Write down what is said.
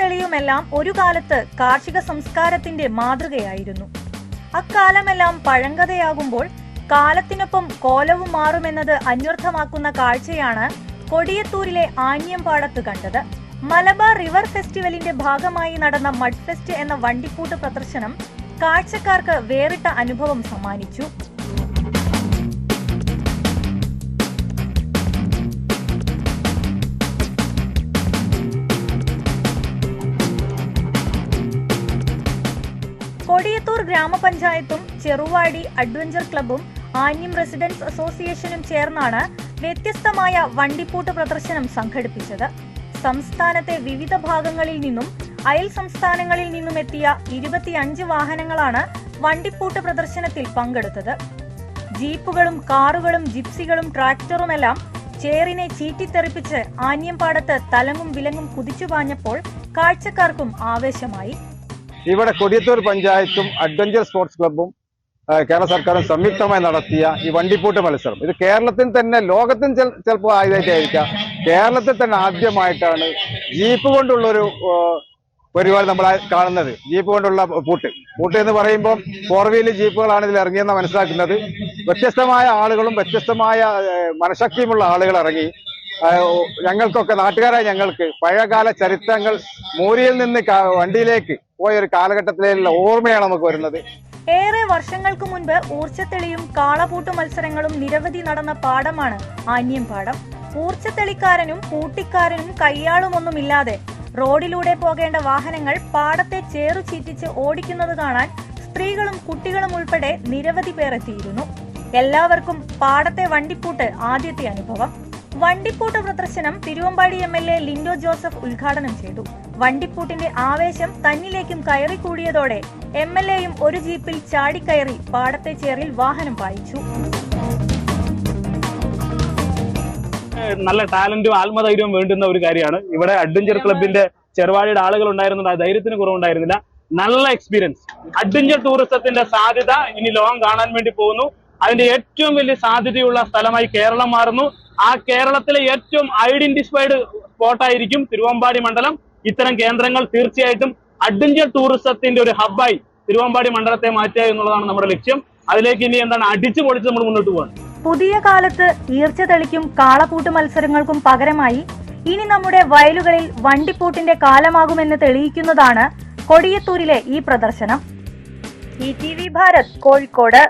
തെളിയുമെല്ലാം ഒരു കാലത്ത് കാർഷിക സംസ്കാരത്തിന്റെ മാതൃകയായിരുന്നു. അക്കാലമെല്ലാം പഴങ്കഥയാകുമ്പോൾ കാലത്തിനൊപ്പം കോലവും മാറുമെന്നത് അന്വർത്ഥമാക്കുന്ന കാഴ്ചയാണ് കൊടിയത്തൂരിലെ ആന്യംപാടത്ത് കണ്ടത്. മലബാർ റിവർ ഫെസ്റ്റിവലിന്റെ ഭാഗമായി നടന്ന മഡ് ഫെസ്റ്റ് എന്ന വണ്ടിക്കൂട്ട് പ്രദർശനം കാഴ്ചക്കാർക്ക് വേറിട്ട അനുഭവം സമ്മാനിച്ചു. കൊടിയത്തൂർ ഗ്രാമപഞ്ചായത്തും ചെറുവാടി അഡ്വഞ്ചർ ക്ലബും ആന്യം റെസിഡൻസ് അസോസിയേഷനും ചേർന്നാണ് വ്യത്യസ്തമായ വണ്ടിപ്പൂട്ട് പ്രദർശനം സംഘടിപ്പിച്ചത്. സംസ്ഥാനത്തെ വിവിധ ഭാഗങ്ങളിൽ നിന്നും അയൽ സംസ്ഥാനങ്ങളിൽ നിന്നും എത്തിയ ഇരുപത്തിയഞ്ച് വാഹനങ്ങളാണ് വണ്ടിപ്പൂട്ട് പ്രദർശനത്തിൽ പങ്കെടുത്തത്. ജീപ്പുകളും കാറുകളും ജിപ്സികളും ട്രാക്ടറുമെല്ലാം ചേറിനെ ചീറ്റിത്തെറിപ്പിച്ച് ആന്യംപാടത്ത് തലങ്ങും വിലങ്ങും കുതിച്ചുപാഞ്ഞപ്പോൾ കാഴ്ചക്കാർക്കും ആവേശമായി. ഇവിടെ കൊടിയത്തൂർ പഞ്ചായത്തും അഡ്വഞ്ചർ സ്പോർട്സ് ക്ലബ്ബും കേരള സർക്കാരും സംയുക്തമായി നടത്തിയ ഈ വണ്ടിപ്പൂട്ട് മത്സരം. ഇത് കേരളത്തിൽ തന്നെ ലോകത്തിൽ ചിലപ്പോൾ ആയതായിട്ടായിരിക്കാം കേരളത്തിൽ തന്നെ ആദ്യമായിട്ടാണ് ജീപ്പ് കൊണ്ടുള്ളൊരു പരിപാടി നമ്മൾ കാണുന്നത്. ജീപ്പ് കൊണ്ടുള്ള പൂട്ട്. പൂട്ട് എന്ന് പറയുമ്പോൾ ഫോർ വീലർ ജീപ്പുകളാണ് ഇതിൽ ഇറങ്ങിയെന്ന് മനസ്സിലാക്കുന്നത്. വ്യത്യസ്തമായ ആളുകളും വ്യത്യസ്തമായ മനഃശക്തിയുമുള്ള ആളുകൾ ഇറങ്ങി ഞങ്ങൾക്കൊക്കെ നാട്ടുകാരായ ഞങ്ങൾക്ക്. പഴയകാല ചരിത്രങ്ങൾ മൂരിയിൽ നിന്ന് വണ്ടിയിലേക്ക് പോയ ഒരു കാലഘട്ടത്തിലുള്ള ഓർമ്മയാണ് നമുക്ക് വരുന്നത്. ഏറെ വർഷങ്ങൾക്ക് മുൻപ് ഊർച്ചത്തെളിയും കാളപൂട്ട് മത്സരങ്ങളും നിരവധി നടന്ന പാടമാണ് ആന്യം പാടം ഊർച്ചത്തെളിക്കാരനും പൂട്ടിക്കാരനും കയ്യാളുമൊന്നുമില്ലാതെ റോഡിലൂടെ പോകേണ്ട വാഹനങ്ങൾ പാടത്തെ ചേറു ചീറ്റിച്ച് ഓടിക്കുന്നത് കാണാൻ സ്ത്രീകളും കുട്ടികളും ഉൾപ്പെടെ നിരവധി പേർ എത്തിയിരുന്നു. എല്ലാവർക്കും പാടത്തെ വണ്ടിപ്പൂട്ട് ആദ്യത്തെ അനുഭവം. വണ്ടിപ്പൂട്ട് പ്രദർശനം Thiruvambadi M L A Lindo Joseph ഉദ്ഘാടനം ചെയ്തു. വണ്ടിപ്പൂട്ടിന്റെ ആവേശം തന്നിലേക്കും കയറിക്കൂടിയതോടെ എം എൽ എയും ഒരു ജീപ്പിൽ ചാടിക്കയറി പാടത്തെ ചേറിൽ വാഹനം പായിച്ചു. നല്ല ടാലന്റും ആത്മധൈര്യവും വേണ്ടുന്ന ഒരു കാര്യമാണ്. ഇവിടെ അഡ്വഞ്ചർ ക്ലബിന്റെ ചെറുവാടിയുടെ ആളുകൾ ഉണ്ടായിരുന്നുണ്ട് ആ ധൈര്യത്തിന് കുറവുണ്ടായിരുന്നില്ല. നല്ല എക്സ്പീരിയൻസ് അഡ്വഞ്ചർ ടൂറിസത്തിന്റെ സാധ്യത ഇനി ലോകം കാണാൻ വേണ്ടി പോകുന്നു. അതിന്റെ ഏറ്റവും വലിയ സാധ്യതയുള്ള സ്ഥലമായി കേരളം മാറുന്നു. ആ കേരളത്തിലെ ഏറ്റവും ഐഡന്റിഫൈഡ് സ്പോട്ടായിരിക്കും തിരുവമ്പാടി മണ്ഡലം. ഇത്തരം കേന്ദ്രങ്ങൾ തീർച്ചയായിട്ടും അഡ്വഞ്ചർ ടൂറിസത്തിന്റെ ഒരു ഹബ്ബായി തിരുവമ്പാടി മണ്ഡലത്തെ മാറ്റുക എന്നുള്ളതാണ് നമ്മുടെ ലക്ഷ്യം. അതിലേക്ക് ഇനി എന്താണ് അടിച്ചു പൊളിച്ച് നമ്മൾ മുന്നോട്ട് പോകണം പുതിയ കാലത്ത് ഈർച്ച തെളിക്കും കാളപൂട്ട് മത്സരങ്ങൾക്കും പകരമായി ഇനി നമ്മുടെ വയലുകളിൽ വണ്ടിപ്പൂട്ടിന്റെ കാലമാകുമെന്ന് തെളിയിക്കുന്നതാണ് കൊടിയത്തൂരിലെ ഈ പ്രദർശനം. E T V Bharat Kozhikode.